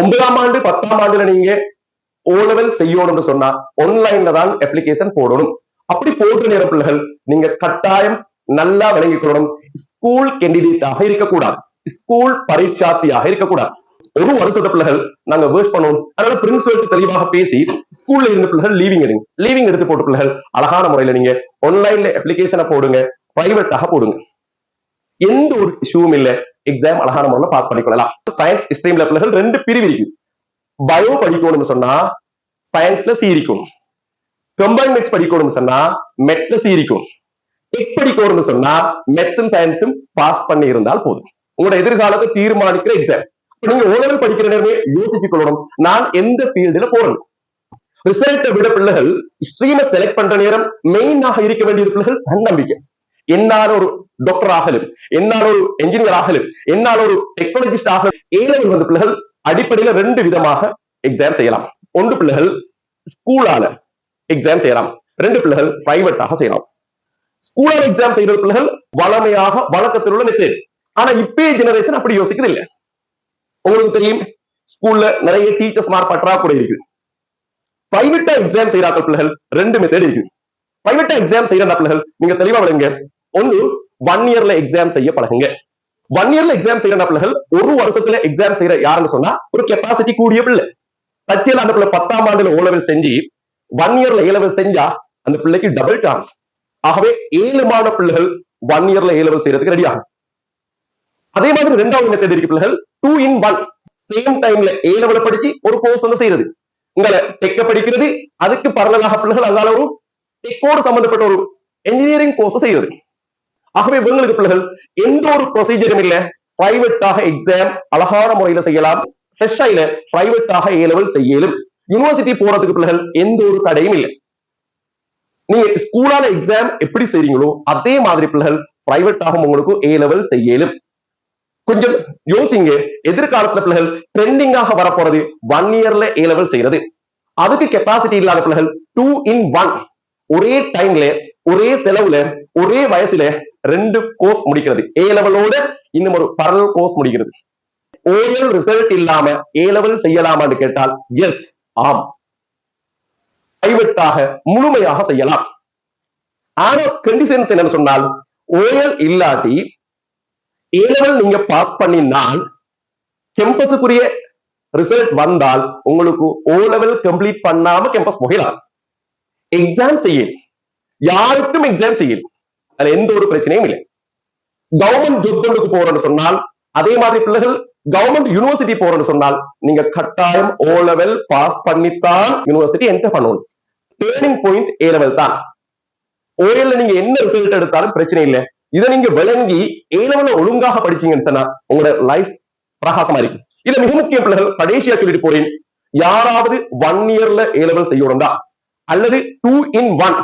ஒன்பதாம் ஆண்டு பத்தாம் ஆண்டுல நீங்க ஓ லெவல் செய்யணும்னு சொன்னா ஆன்லைன்ல தான் அப்ளிகேஷன் போடணும். அப்படி போடுற நேர பிள்ளைகள் நீங்க கட்டாயம் நல்லா விளங்கிக் கொள்ளணும். ஸ்கூல் கேண்டிடேட்டாக இருக்கக்கூடாது. ஸ்கூல் பரீட்சார்த்தியாக இருக்கக்கூடாது. ஒரு வருஷத்த பிள்ளைகள் நாங்க வேஸ்ட் பண்ணுவோம். அதனால பிரின்சிபல் தெளிவாக பேசி ஸ்கூல்ல இருந்த பிள்ளைகள் லீவிங் எடுங்க. லீவிங் எடுத்து போட்ட பிள்ளைகள் அழகான முறையில நீங்க ஆன்லைன்ல அப்ளிகேஷனை போடுங்க பிரைவேட்டாக போடுங்க. எந்த ஒரு இஷ்யூவும் இல்ல. எக்ஸாம் அழகான முறையில பாஸ் பண்ணிக்கொள்ளலாம். சயின்ஸ் ஸ்ட்ரீம்ல பிள்ளைகள் ரெண்டு பிரிவு இருக்கு பயோ படிக்கணும்னு சொன்னா சயின்ஸ்ல சி இருக்கும் கம்பைன் மெட்ஸ் படிக்கணும்னு சொன்னா மெட்ஸ்ல சி இருக்கும் டெக் படிக்கணும்னு சொன்னா மெட்ஸும் சயின்ஸும் பாஸ் பண்ணி இருந்தால் போதும். உங்களோட எதிர்காலத்தை தீர்மானிக்கிற எக்ஸாம் இப்ப நீங்க ஓரளவு படிக்கிற நேரமே யோசிச்சு கொள்ளணும். நான் எந்த ஃபீல்டுல போறேன்? ரிசல்ட்டை விட பிள்ளைகள் ஸ்ட்ரீமை செலக்ட் பண்ற நேரம் மெயினாக இருக்க வேண்டிய பிள்ளைகள் தன்னம்பிக்கை. என்னால் ஒரு டாக்டர் ஆகலும் என்னால் ஒரு என்ஜினியர் ஆகலும் என்னால் ஒரு டெக்னாலஜிஸ்ட் ஆகலும் ஏழை வந்த பிள்ளைகள் அடிப்படையில ரெண்டு விதமாக எக்ஸாம் செய்யலாம். ஒன்று பிள்ளைகள் ஸ்கூலால எக்ஸாம் செய்யலாம். ரெண்டு பிள்ளைகள் பிரைவேட்டாக செய்யலாம். ஸ்கூலால எக்ஸாம் செய்யற பிள்ளைகள் வளமையாக வழக்கத்தில் உள்ள மெத்தேட் ஆனா இப்பே ஜெனரேஷன் அப்படி யோசிக்கிறது இல்ல உங்களுக்கு தெரியும் ஸ்கூல்ல நிறைய டீச்சர்ஸ் மார்க் பற்றாக்குறை இருக்கு பிரைவேட்டா எக்ஸாம் செய்யறாங்க பிள்ளைகள் ரெண்டு மெத்தட் இருக்கு பிரைவேட்டா எக்ஸாம் செய்யற பிள்ளைகள் நீங்க தெளிவா விடுங்க ஒன்னு ஒன் இயர்ல எக்ஸாம் செய்ய பழகுங்க. ஒன் இயர்ல எக்ஸாம் செய்யற பிள்ளைகள் ஒரு வருஷத்துல எக்ஸாம் செய்யற யாருன்னு சொன்னா ஒரு கெப்பாசிட்டி கூடிய பிள்ளை. தச்சியல் அந்த பிள்ளை பத்தாம் ஆண்டுல ஓ லெவல் செஞ்சு ஒன் இயர்ல ஏ லெவல் செஞ்சா அந்த பிள்ளைக்கு டபுள் சான்ஸ் ஆகவே ஏழு மாத பிள்ளைகள் ஒன் இயர்ல ஏ லெவல் செய்யறதுக்கு ரெடி ஆகும். அதே மாதிரி ரெண்டாவது மெத்தட் இருக்கு பிள்ளைகள் டூ இன் ஒன் சேம் டைம்ல ஏ லெவல படிச்சு ஒரு கோர்ஸ் வந்து செய்யறது. உங்களை டெக்க படிக்கிறது அதுக்கு பரவலாக பிள்ளைகள் அதனால ஒரு டெக்கோடு சம்பந்தப்பட்ட ஒரு என்ஜினியரிங் கோர்ஸ் செய்யறது. ஆகவே இவங்களுக்கு பிள்ளைகள் எந்த ஒரு ப்ரொசீஜரும் இல்ல. பிரைவேட்டாக எக்ஸாம் அழகான முறையில செய்யலாம். ஃப்ரெஷ்ஷாயில பிரைவேட்டாக ஏ லெவல் செய்யலும். யூனிவர்சிட்டி போறதுக்கு பிள்ளைகள் எந்த ஒரு தடையும் இல்லை. நீங்க ஸ்கூலான எக்ஸாம் எப்படி செய்றீங்களோ அதே மாதிரி பிள்ளைகள் பிரைவேட்டாகவும் உங்களுக்கு ஏ லெவல் செய்யலும். கொஞ்சம் யோசிங்க. எதிர்காலத்துல பிள்ளைகள் ட்ரெண்டிங்காக வரப்போறது ஒன் இயர்ல ஏ லெவல் செய்யறது. அதுக்கு கெப்பாசிட்டி இல்லாத பிள்ளைகள் டூ இன் ஒன் ஒரே டைம்ல ஒரே செலவுல ஒரே வயசுல ரெண்டு கோர்ஸ் முடிக்கிறது. ஏ லெவலோட இன்னும் ஒரு பரல் கோர்ஸ் முடிக்கிறது. ஓஎல் ரிசல்ட் இல்லாம ஏ லெவல் செய்யலாமான்னு கேட்டால் எஸ் ஆம். பிரைவேட்டாக முழுமையாக செய்யலாம். ஆனா கண்டிஷன்ஸ் என்னன்னு சொன்னால் ஓஎல் இல்லாட்டி ஏ லெவல் நீங்க பாஸ் பண்ணினால் கெம்பஸுக்குரிய ரிசல்ட் வந்தால் உங்களுக்கு ஓ லெவல் கம்ப்ளீட் பண்ணாம கேம்பஸ் போகலாம். எக்ஸாம் செய்யும் யாருக்கும் எக்ஸாம் செய்யும் அதுல எந்த ஒரு பிரச்சனையும் இல்லை. கவர்மெண்ட் ஜொத்துக்கு போறோம்னு சொன்னால் அதே மாதிரி பிள்ளைகள் கவர்மெண்ட் யூனிவர்சிட்டி போறோம்னு சொன்னால் நீங்க கட்டாயம் ஓ லெவல் பாஸ் பண்ணித்தான் யூனிவர்சிட்டி என்டர் பண்ணணும். டேர்னிங் பாயிண்ட் ஏ லெவல் தான். ஓஎல்ல நீங்க என்ன ரிசல்ட் எடுத்தாலும் பிரச்சனை இல்லை. இதை நீங்க விளங்கி ஏ லெவல ஒழுங்காக படிச்சீங்கன்னு சொன்னா உங்களோட லைஃப் பிரகாசமா இருக்கும். இதுல மிக முக்கிய பிள்ளைகள் கடைசியா சொல்லிட்டு போறேன். யாராவது ஒன் இயர்ல ஏ லெவல் செய்யணும் தான் அல்லது டூ இன் ஒன்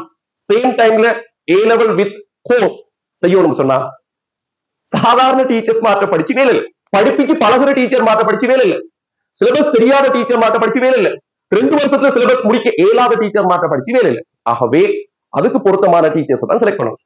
சேம் டைம்ல ஏ லெவல் வித் கோர்ஸ் செய்யணும் சொன்னா சாதாரண டீச்சர்ஸ் மாற்ற படிச்சு வேலை இல்லை. படிப்பிச்சு பழகுற டீச்சர் மாற்ற படிச்சு வேலை இல்லை. சிலபஸ் தெரியாத டீச்சர் மாற்ற படிச்சு வேலை இல்லை. ரெண்டு வருஷத்துல சிலபஸ் முடிக்க இயலாத டீச்சர் மாற்ற படிச்சு வேலை இல்லை. ஆகவே அதுக்கு பொருத்தமான டீச்சர்ஸ் தான் செலக்ட் பண்ணணும்.